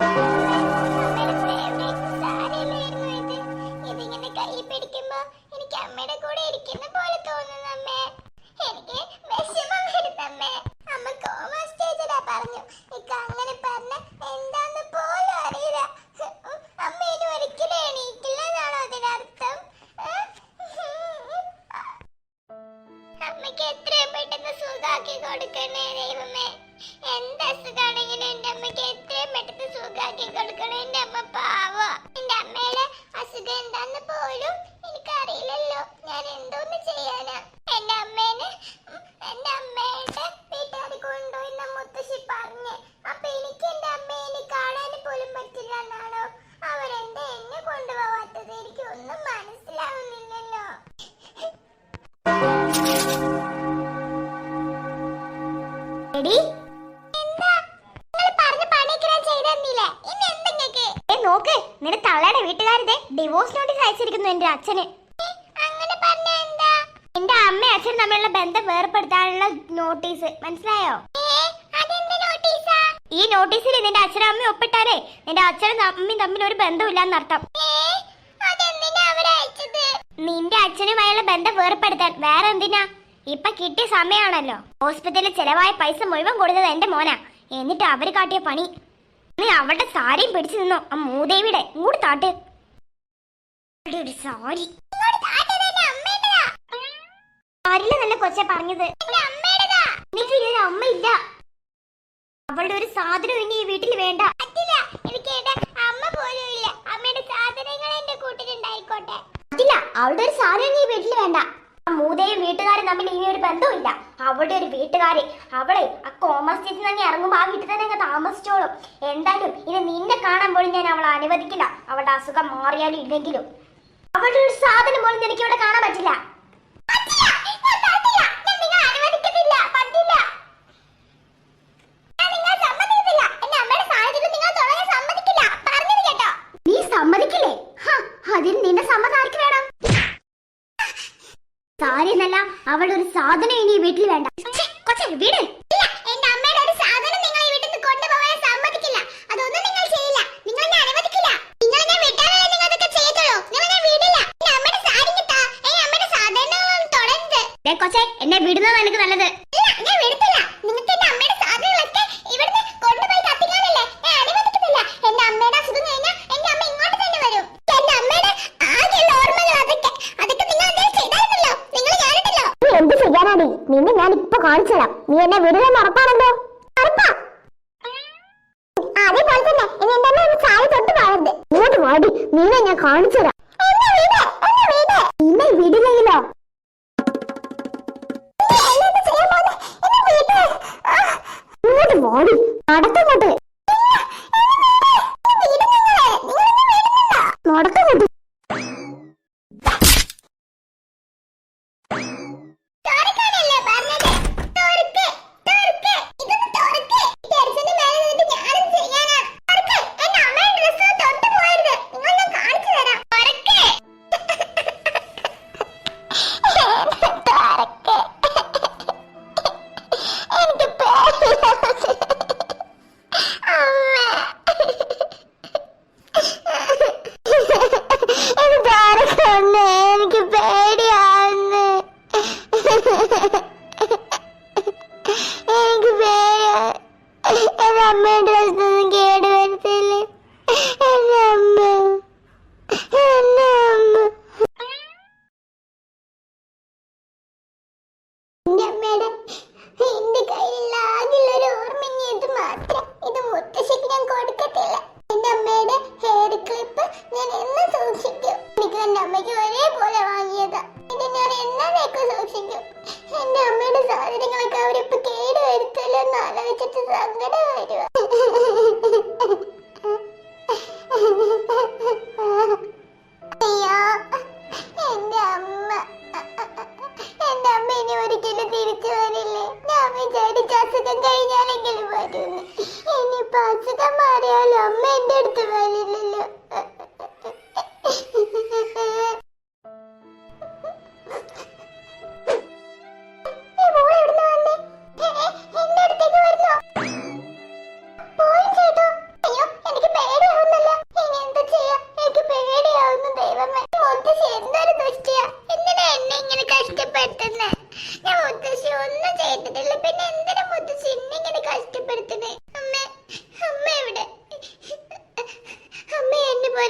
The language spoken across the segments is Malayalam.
അമ്മയുടെ അസുഖം എന്താന്ന് പോലും എനിക്കറിയില്ലല്ലോ. ഞാൻ എന്തോന്ന് ചെയ്യാനാ? എന്റെ അമ്മേനെ എന്റെ അമ്മയുടെ വീട്ടുകാർ കൊണ്ടുപോയി മുത്തശ്ശി പറഞ്ഞ്. അപ്പൊ എനിക്ക് എന്റെ അമ്മേനെ കാണാൻ പോലും പറ്റില്ല എന്നാണോ? അവരെന്താ എന്നെ കൊണ്ടുപോവാത്തത്? എനിക്ക് ഒന്നും മനസ്സിലാവുന്നില്ലല്ലോ. എടി എന്താ നിങ്ങൾ പറഞ്ഞ പണിയൊക്കെ ഞാൻ ചെയ്തു തന്നില്ലേ ഇനി എന്താ ഇങ്ങക്ക് ഏ നോക്ക് നിന്റെ തള്ളയുടെ വീട്ടുകാരുടെ ഡിവോഴ്സ് നോട്ടീസ് അയച്ചിരിക്കുന്നു എന്റെ അച്ഛന്. അങ്ങനെ പറഞ്ഞ എന്താ? എന്റെ അമ്മ അച്ഛനും തമ്മിലുള്ള ബന്ധം വേർപ്പെടുത്താനുള്ള നോട്ടീസ് മനസ്സിലായോ? ഈ നോട്ടീസിൽ നിന്റെ അച്ഛനും അമ്മയും ഒപ്പിട്ടാലേ നിന്റെ അച്ഛനും അമ്മയും തമ്മിൽ ഒരു ബന്ധമില്ലാന്നർത്ഥം നിന്റെ അച്ഛനുമായുള്ള ബന്ധം വേർപ്പെടുത്താൻ വേറെ എന്തിനാ? ഇപ്പൊ കിട്ടിയ സമയമാണല്ലോ ഹോസ്പിറ്റലിൽ ചെലവായ പൈസ മുഴുവൻ കൊടുത്തത് എന്റെ മോനാ. എന്നിട്ട് അവർ കാട്ടിയ പണി. നീ അവളുടെ സാരിയും പിടിച്ചു നിന്നോ. ആ മൂദേവിയുടെ ഇങ്ങോട്ട് താട്ട്. സാരിയില നല്ല കൊച്ചെ പറഞ്ഞത്. എനിക്ക് ഇനി ഒരു അമ്മയില്ല അവളുടെ ഒരു സാധനം ഇനി ഈ വീട്ടിൽ വേണ്ട. അവളുടെ ഒരു സാധനം ഈ വീട്ടിൽ വേണ്ട. മൂതയും വീട്ടുകാരും തമ്മിൽ ഇനി ഒരു ബന്ധമില്ല അവളുടെ ഒരു വീട്ടുകാരെ അവളെ ആ കോമേഴ്സ് ചേച്ചി തന്നെ ഇറങ്ങുമ്പോൾ ആ വീട്ടിൽ തന്നെ താമസിച്ചോളും. എന്തായാലും ഇനി നിന്നെ കാണാൻ പോലും ഞാൻ അവളെ അനുവദിക്കില്ല. അവളുടെ അസുഖം മാറിയാലും ഇല്ലെങ്കിലും. അവളുടെ ഒരു സാധനം പോലും എനിക്ക് ഇവിടെ കാണാൻ പറ്റില്ല. സമ്മതിക്കില്ലേ. ഹ, അതിന് നിന്റെ സമ്മതം വേണം? സാരിയെന്നല്ല അവളുടെ ഒരു സാധനം ഇനി വീട്ടിൽ വേണ്ട. വീട് എന്റെ അമ്മയുടെ ഒരു സാധനം നിങ്ങൾ ഈ വീട്ടിൽ നിന്ന് കൊണ്ടുപോകാൻ സമ്മതിക്കില്ല അതൊന്നും നിങ്ങൾ ചെയ്യില്ല നിങ്ങൾ എന്നെ അനുവദിക്കില്ല നിങ്ങൾ എന്നെ വിട്ടാലേ നിങ്ങൾ അതൊക്കെ ചെയ്യത്തുള്ളൂ നിങ്ങൾ എന്നെ വിടില്ല എന്റെ അമ്മയുടെ സാരി കിട്ടാ എന്റെ അമ്മയുടെ സാധനങ്ങളൊന്നും തൊടരുത് കൊച്ചേ എന്നെ വിടുന്നതാണ് എനിക്ക് നല്ലത്. ഞാൻ വിടത്തില്ല. നിങ്ങൾക്ക് എന്റെ അമ്മയുടെ സാധനങ്ങളൊക്കെ ഇവിടുന്ന് കൊണ്ടുപോയി കത്തിക്കാനല്ലേ ഞാൻ അനുവദിക്കുന്നില്ല എന്റെ അമ്മയുടെ അസുഖം കഴിഞ്ഞാൽ എന്റെ അമ്മ ഇങ്ങോട്ട് തന്നെ വരും. എന്റെ അമ്മയുടെ ആകെയുള്ള ഓർമ്മകൾ അതൊക്കെ അതൊക്കെ നിങ്ങൾ എന്തെങ്കിലും ചെയ്തായിരുന്നല്ലോ. നിങ്ങൾ ഞാനിട്ടല്ലോ. നീ എന്ത് ചെയ്യാനാടി? നിന്നെ ഞാൻ ഇപ്പൊ കാണിച്ചുതരാം. നീ എന്നെ വിടുമെന്ന് ഉറപ്പാണല്ലോ? ഉറപ്പാ. അതേപോലെ തന്നെ ഇനി എന്റെ അമ്മ ഒന്ന് ചായ തൊട്ട് പോകരുത് ഇങ്ങോട്ട് വാടി. നിന്നെ ഞാൻ കാണിച്ചു തരാം നിന്നെ വിടില്ലെങ്കിലോ? ഇങ്ങോട്ട് വാടി നടക്കങ്ങോട്ട് Amen. അസുഖം കഴിഞ്ഞാലെങ്കിലും വരുന്നു ഇനിയിപ്പോ അസുഖം മാറിയാലും അമ്മ എന്റെ അടുത്ത് വരും.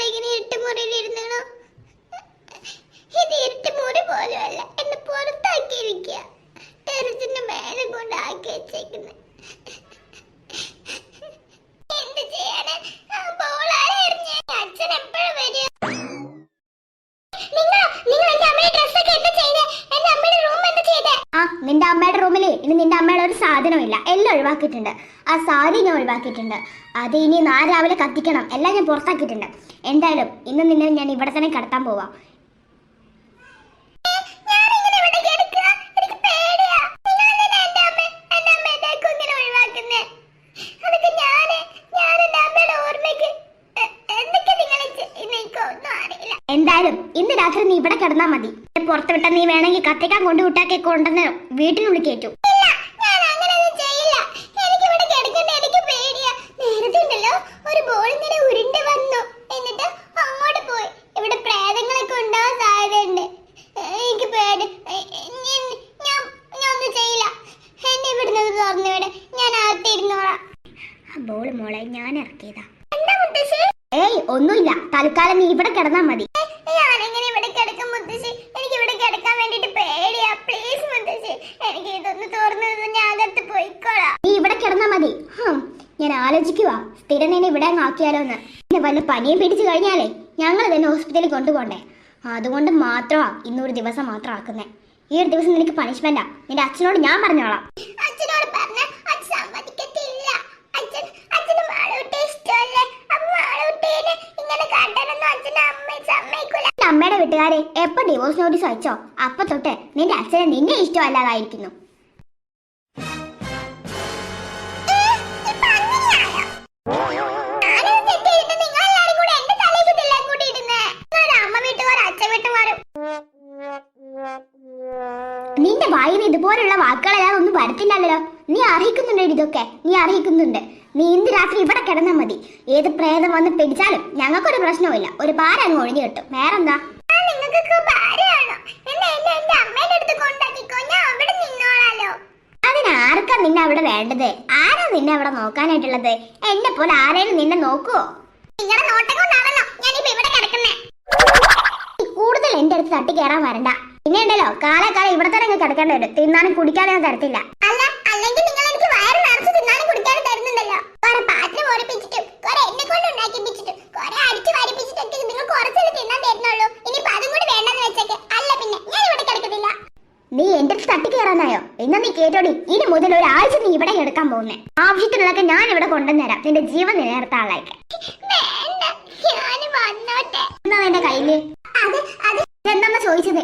ഇങ്ങനെ ഇരുട്ട് മുറിയിൽ ഇരുന്നോ ഇത് ഇരുട്ട് മുറി പോലും അല്ല എന്നെ പുറത്താക്കിയിരിക്കുക. ടെറസിന്റെ മേലെ കൊണ്ട് ആക്കി വെച്ചേക്കുന്നത് നിന്റെ അമ്മയുടെ റൂമിൽ ഇനി നിന്റെ അമ്മയുടെ ഒരു സാധനമില്ല. എല്ലാം ഒഴിവാക്കിയിട്ടുണ്ട്. ആ സാരി ഞാൻ ഒഴിവാക്കിയിട്ടുണ്ട്. അത് ഇനി നാളെ രാവിലെ കത്തിക്കണം. എല്ലാം ഞാൻ പുറത്താക്കിയിട്ടുണ്ട്. എന്തായാലും ഇന്ന് നിന്നെ ഞാൻ ഇവിടെ തന്നെ കടത്താൻ പോവാം. എന്തായാലും ഇന്ന് രാത്രി നീ ഇവിടെ കിടന്നാ മതി. പുറത്തുവിട്ട നീ വേണമെങ്കിൽ കത്തിക്കാൻ കൊണ്ടുവിട്ടാക്കി കൊണ്ടുവന്ന് വീട്ടിനുള്ളിൽ കയറ്റും ഒരു ബോൾ ഇങ്ങനെ ഉരുണ്ട് വന്നു എന്നിട്ട് അങ്ങോട്ട് പോയി ഇവിടെ പ്രേതങ്ങളൊക്കെ ഉണ്ടാവാൻ സാധ്യതയുണ്ട് എനിക്ക് പേടി ഞാൻ ഞാൻ ഞാൻ ഒന്നും ചെയ്യില്ല എന്നെ ഇവിടുന്ന് തുറന്നു വിട് ഞാൻ അകത്തിരുന്നോളാം ബോൾ മോളെ ഞാൻ ഇറക്കിയതാ എന്താ മുത്തശ്ശി ഏയ് ഒന്നുമില്ല തൽക്കാലം നീ ഇവിടെ കിടന്നാ മതി. ഞാനെങ്ങനെ ഇവിടെ കിടക്കും മുത്തശ്ശി. എനിക്ക് ഇവിടെ കിടക്കാൻ വേണ്ടിട്ട് പേടിയാ. പ്ലീസ് മുത്തശ്ശി എനിക്ക് ഇതൊന്ന് ഞാൻ അകത്ത് പോയിക്കോളാം. നീ ഇവിടെ കിടന്നാ മതി. ഞാൻ ആലോചിക്കുക സ്ഥിരം നിന്നെ ഇവിടെ അങ്ങ് ആക്കിയാലോ എന്ന് പിന്നെ വല്ല പനിയും പിടിച്ചു കഴിഞ്ഞാലേ ഞങ്ങൾ തന്നെ ഹോസ്പിറ്റലിൽ കൊണ്ടുപോകണ്ടേ അതുകൊണ്ട് മാത്രമാ ഇന്നൊരു ദിവസം മാത്രം ആക്കുന്നേ. ഈ ഒരു ദിവസം നിനക്ക് പണിഷ്മെന്റാ നിന്റെ അച്ഛനോട് ഞാൻ പറഞ്ഞോളാം. അച്ഛനോട് പറഞ്ഞ അച്ഛൻ സമ്മതിക്കത്തില്ല. അച്ഛൻ അച്ഛനും ഇഷ്ടമല്ലേ? അമ്മയുടെ വീട്ടുകാരെ എപ്പോ ഡിവോഴ്സ് നോട്ടീസ് അയച്ചോ? അപ്പൊ തൊട്ട് നിന്റെ അച്ഛനെ നിന്നെ ഇഷ്ടമല്ലാതായിരിക്കുന്നു. നിന്റെ വായിൽ ഇതുപോലുള്ള വാക്കുകളെല്ലാം ഒന്നും വരത്തില്ലല്ലോ. നീ അർഹിക്കുന്നുണ്ട് ഇതൊക്കെ? നീ അർഹിക്കുന്നുണ്ട് നീ ഇന്ന് രാത്രി ഇവിടെ കിടന്നാൽ മതി. ഏത് പ്രേതം വന്ന് പിടിച്ചാലും ഞങ്ങൾക്കൊരു പ്രശ്നവുമില്ല. ഒരു ഭാരം അങ്ങ് ഒഴിഞ്ഞു കിട്ടും. വേറെന്താ? അതിനാർക്കാ നിന്നെ അവിടെ വേണ്ടത്? ആരാ നിന്നെ അവിടെ നോക്കാനായിട്ടുള്ളത്? എന്നെ പോലെ ആരേലും നിന്നെ നോക്കുവോ? നിങ്ങളുടെ നോട്ടം കൊണ്ടാണല്ലോ ഞാനിപ്പോ ഇവിടെ കിടക്കുന്നേ. കൂടുതൽ എന്റെ അടുത്ത് തട്ടി കയറാൻ വരണ്ട. പിന്നെ ഉണ്ടല്ലോ കാലക്കാലം ഇവിടെ തന്നെ കിടക്കേണ്ടി വരും. തിന്നാനും കുടിക്കാനും ഞാൻ തരത്തില്ല. അല്ല അല്ലെങ്കിൽ നിങ്ങൾ എനിക്ക് വയറ് നിറച്ച് തിന്നാനും കുടിക്കാനും തരുന്നുണ്ടല്ലോ കുറെ പാട്ടിന് ഓടിപ്പിച്ചിട്ടും കുറെ എന്നെ കൊണ്ട് ഉണ്ടാക്കിപ്പിച്ചിട്ടും കുറെ അടിച്ചു വരിപ്പിച്ചിട്ടൊക്കെ നിങ്ങൾ കുറച്ചല്ലേ തിന്നാൻ തരുന്നുള്ളൂ ഇനിയിപ്പോ അതും കൂടി വേണ്ടെന്ന് വെച്ചേക്ക് അല്ല പിന്നെ ഞാൻ ഇവിടെ കിടക്കത്തില്ല നീ എന്റെ അടുത്ത് തട്ടി കയറാനായോ എന്നാ നീ കേട്ടോടി ഇനി മുതൽ ഒരാഴ്ച നീ ഇവിടെ എടുക്കാൻ പോകുന്നേ. ആവശ്യത്തിനുള്ളതൊക്കെ ഞാൻ ഇവിടെ കൊണ്ടുവന്നേരാം നിന്റെ ജീവൻ നിലനിർത്താൻ ആളായിട്ട്. എന്നാ എന്റെ കയ്യിൽ? എന്താ ചോദിച്ചത്?